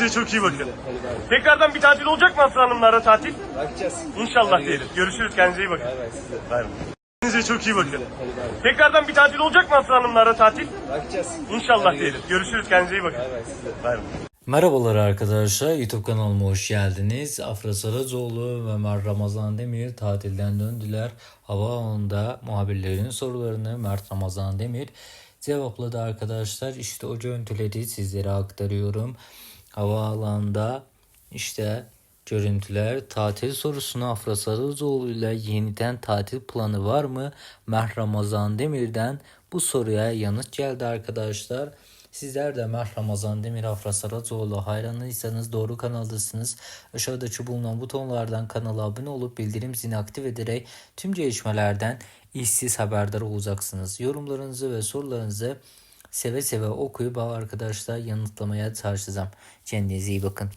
Kendinize çok iyi bakın. Tekrardan bir tatil olacak mı Aslı Hanımlara tatil? Bakacağız. İnşallah diyelim. Görüşürüz. Kendinize iyi bakın. Bay bay size. Bay bay. Kendinize çok iyi bakın. Tekrardan bir tatil olacak mı Aslı Hanımlara tatil? Bakacağız. İnşallah diyelim. Görüşürüz. Kendinize iyi bakın. Bay bay size. Bay bay. Merhabalar arkadaşlar YouTube kanalıma hoş geldiniz. Afra Saracoğlu ve Mert Ramazan Demir tatilden döndüler. Havaalanında muhabirlerin sorularını Mert Ramazan Demir cevapladı arkadaşlar. İşte o görüntüleri sizlere aktarıyorum. Havaalanında işte görüntüler tatil sorusuna Afra Saracoğlu ile yeniden tatil planı var mı? Mert Ramazan Demir'den bu soruya yanıt geldi arkadaşlar. Sizler de Mert Ramazan Demir Afra Saracoğlu hayranıysanız doğru kanaldasınız. Aşağıda bulunan butonlardan kanala abone olup bildirim zilini aktif ederek tüm gelişmelerden işsiz haberdar olacaksınız. Yorumlarınızı ve sorularınızı seve seve okuyup arkadaşlar yanıtlamaya çalışacağım. Kendinize iyi bakın.